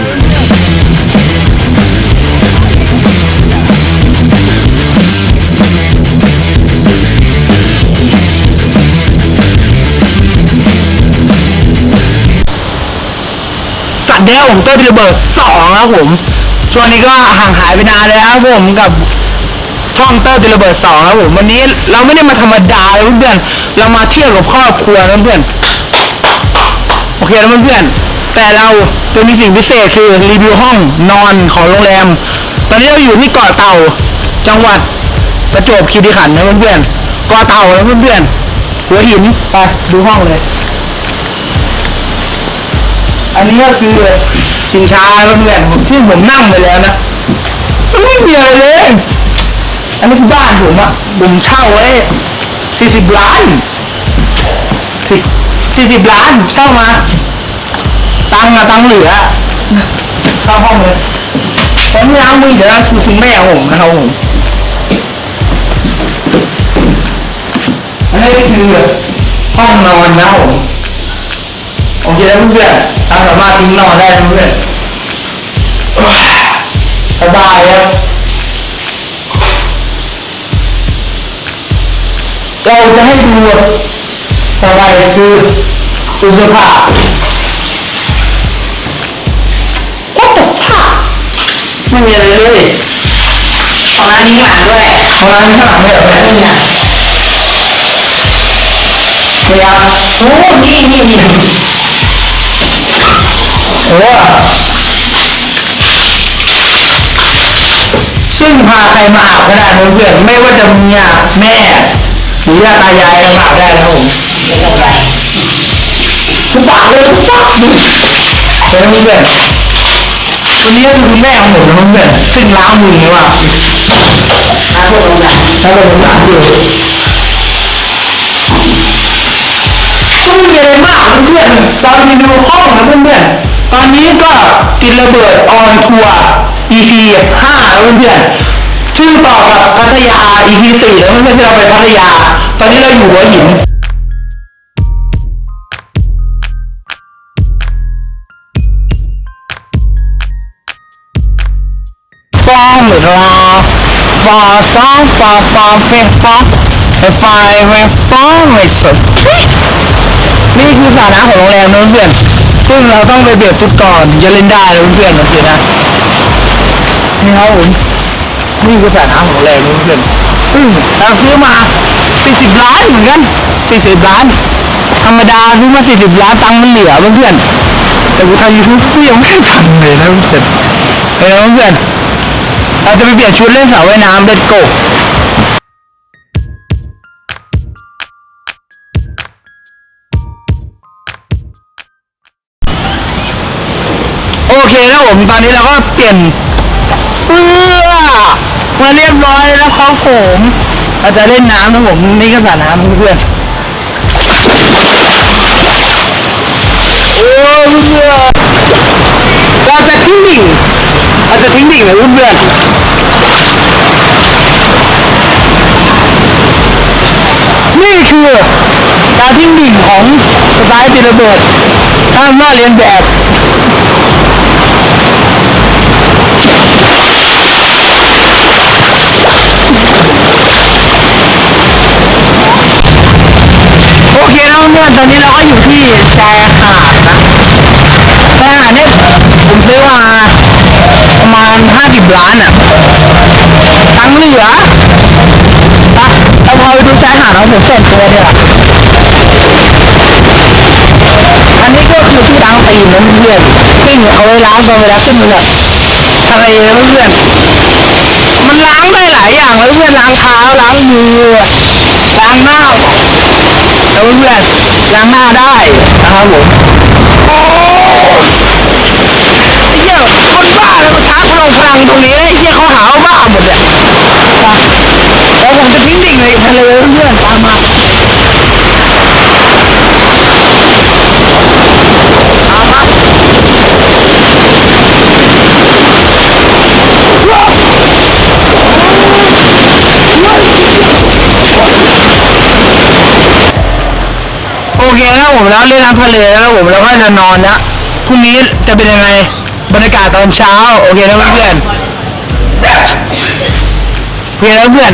สัตว์เนี้ยผมเต้นระเบิดสองครับผม ช่วงนี้ก็ห่างหายไปนานเลยครับผมกับช่องเต้นระเบิดสองครับผมวันนี้เราไม่ได้มาธรรมดาเลยเพื่อนๆเรามาเที่ยวกับครอบครัวนะเพื่อนๆโอเคแล้วเพื่อนๆ แต่เราจะมีสิ่งพิเศษคือรีวิวห้องนอนของโรงแรม ตอนนี้เราอยู่ที่เกาะเต่า จังหวัดประจวบคีรีขันธ์นะเพื่อนๆเกาะเต่านะเพื่อนๆหัวหินไปดูห้องเลย อันนี้ก็คือชิงช้าเพื่อนๆผมที่ผมนั่งไปแล้วนะมันไม่มีอะไรเลยอันนี้คือบ้านผมอะผมเช่าไว้สี่สิบล้านสี่สิบล้านเช่ามา ตังค์อะตังค์เหลือเข้าห้องเลยตอนนี้ล้างมือเดี๋ยวนะคือคุณแม่ผมนะครับผมอันนี้คือห้องนอนนะครับผมโอเคแล้วเพื่อนๆเราสามารถทิ้งนอนได้นะเพื่อนสบายครับเราจะให้ดูสบายคือตู้เสื้อผ้า ไม่มีอะไรเลยของร้านนี้หนาด้วยของร้านนี้ข้างหลังไม่แบบนี้นะพยายามโอ้นี่นี่นี่โอ้ซึ่งพาใครมาอาบก็ได้นะเพื่อนไม่ว่าจะเมียแม่หรือญาติตายายก็มาอาบได้นะผมทุกปากเลยทุกปากดูเห็นไหมเพื่อน ทีนี้ก็คือคุณแม่ของผมนะเพื่อนซึ่งล้างมือว่าถ้าพวกเราเนี่ยถ้าเราเป็นหลานอยู่ก็ไม่มีอะไรมากเพื่อนๆตอนรีวิวห้องนะเพื่อนๆตอนนี้ก็กินระเบิดออนทัวร์ EP ห้าแล้วเพื่อนๆซึ่งต่อกับพัทยา EP สี่แล้วเพื่อนๆที่เราไปพัทยา ตอนนี้เราอยู่หัวหิน ฟ้องหรือลาฟ้าฟ้องฟ้าฟ้าเฟฟ้องไฟไฟเฟฟ้องไม่สดนี่คือสระน้ำของโรงแรมนะเพื่อนซึ่งเราต้องไปเบียดฟุตก่อนจะเล่นได้นะเพื่อนโอเคนะนี่ครับผมนี่คือสระน้ำของโรงแรมนะเพื่อนซึ่งเราซื้อมา 40 ล้านเหมือนกัน 40 ล้าน ธรรมดาซื้อมา 40 ล้านตังค์มันเหลือเพื่อนแต่กูทำยูทูบกูยังไม่ได้ตังค์เลยนะเพื่อนเฮ้ยเพื่อน เราจะไปเปลี่ยนชุดเล่นสระว่ายน้ำเด็ดโกโอเคแล้วผมตอนนี้เราก็เปลี่ยนเสื้อมาเรียบร้อยแล้วครับผมเราจะเล่นน้ำนะผมนี่ก็สระน้ำเพื่อน ทิ้งดิ่งเลยเพื่อนนี่คือการทิ้งดิ่งของสไตล์ตีระเบิดห้ามว่าเรียนแบบโอเคแล้วเพื่อนตอนนี้เราก็อยู่ที่ชายหาดนะชายหาดเนี่ยผมซื้อมาประมาณ 50ล้านอะตังค์เหลือปะเราพอไปดูชายหาดของผมส่วนตัวเนี่ยอันนี้ก็คือที่ล้างตีนนะเพื่อนซึ่งเอาไว้ล้างตัวเวลาขึ้นแบบทะเลนะเพื่อนมันล้างได้หลายอย่างเลยเพื่อนล้างเท้าล้างมือล้างหน้าเพื่อนล้างหน้าได้นะครับผมโอ้ไอ้เหี้ยคนบ้าเลยมาช้างพลังพลังตรงนี้ไอ้ เขาหาว่าหมดเลยแล้วผมจะทิ้งเดิ่งในทะเลเพื่อนตามมาโอเคแล้วผมแล้วเล่นน้ำทะเลแล้วผมแล้วก็จะนอนนะพรุ่งนี้จะเป็นยังไงบรรยาากาศตอนเช้า โอเคนะเพื่อนๆ โอเคนะเพื่อน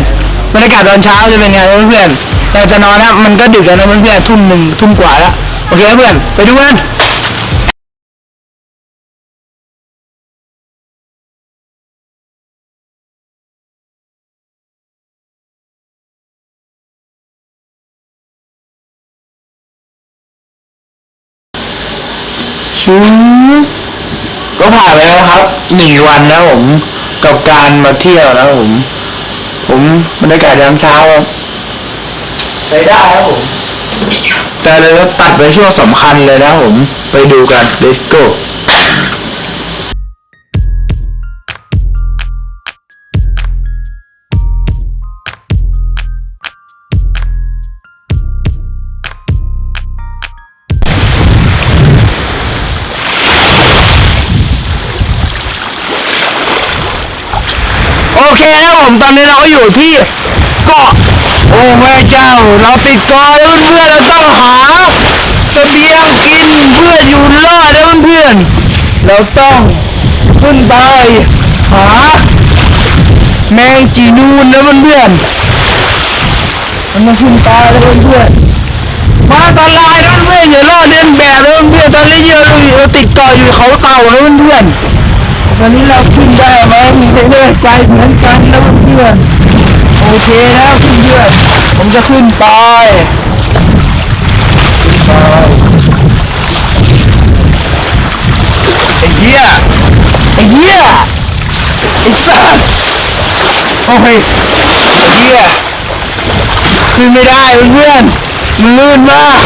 บรรยากาศตอนเช้าจะเป็นไงนะเพื่อนเราจะนอนแล้วมันก็ดึกแล้วนะเพื่อนๆทุ่มหนึ่งทุ่มกว่าแล้วโอเคนะเพื่อนไปดูกันชิวก็ผ่านไปแล้วครับหนึ่งวันนะผม กับการมาเที่ยวนะผม ผมบรรยากาศยามเช้าครับใช้ได้ครับผม แต่เลยก็ตัดไปช่วงสำคัญเลยนะผม ไปดูกัน let's go โอเคครับผมตอนนี้เราก็อยู่ที่เกาะโอ้แม่เจ้า เราติดเกาะแล้วเพื่อนๆเราต้องหาเสบียงกินเพื่ออยู่รอดนะเพื่อนๆเราต้องขึ้นไปหาแมงจีนูนนะเพื่อนๆมันมาขึ้นไปแล้วเพื่อนๆมาอันตายนะเพื่อนๆอย่าล่อเดินแบบนะเพื่อนๆตอนนี้เราอยู่เราติดเกาะอยู่เขาเต่านะเพื่อนๆ วันนี้เราขึ้นได้ไหมมีไม่แน่ใจเหมือนกันนะเพื่อนโอเคนะเพื่อนผมจะขึ้นไปขึ้นไปไอ้เหี้ยไอ้เหี้ยไอ้สัสโอ้ยไอ้เหี้ยขึ้นไม่ได้เพื่อนมันลื่นมาก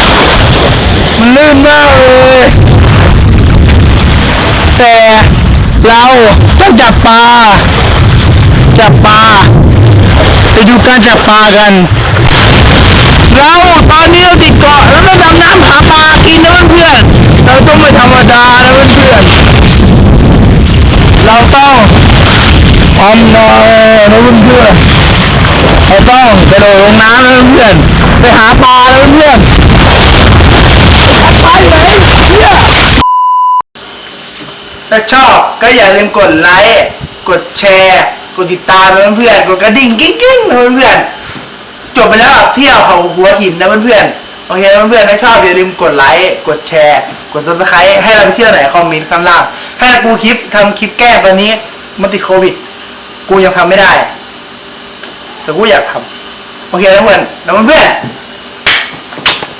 ปลากัน เราตอนนี้เราติดเกาะแล้วเราดำน้ำหาปลากินนะเพื่อนๆเราต้องไม่ธรรมดานะเพื่อนๆเราต้องอมนอยนะเพื่อนๆเราต้องกระโดดลงน้ำนะเพื่อนไปหาปลานะเพื่อนไปเลยเนี่ยถ้าชอบก็อย่าลืมกดไลค์กดแชร์กดติดตามนะเพื่อนๆกดกระดิ่งกิ้งกิ้งๆนะเพื่อนๆ จบไปแล้วกับเที่ยวเขาหัวหินนะเพื่อนๆ โอเคนะเพื่อนๆถ้าชอบอย่าลืมกดไลค์ กดแชร์ กดซับสไครต์ให้เราไปเที่ยวไหนคอมเมนต์ข้างล่าง ให้กูคลิปทำคลิปแก้ตอนนี้มันติดโควิด กูยังทำไม่ได้ แต่กูอยากทำโอเคนะเพื่อนแล้วเพื่อนๆ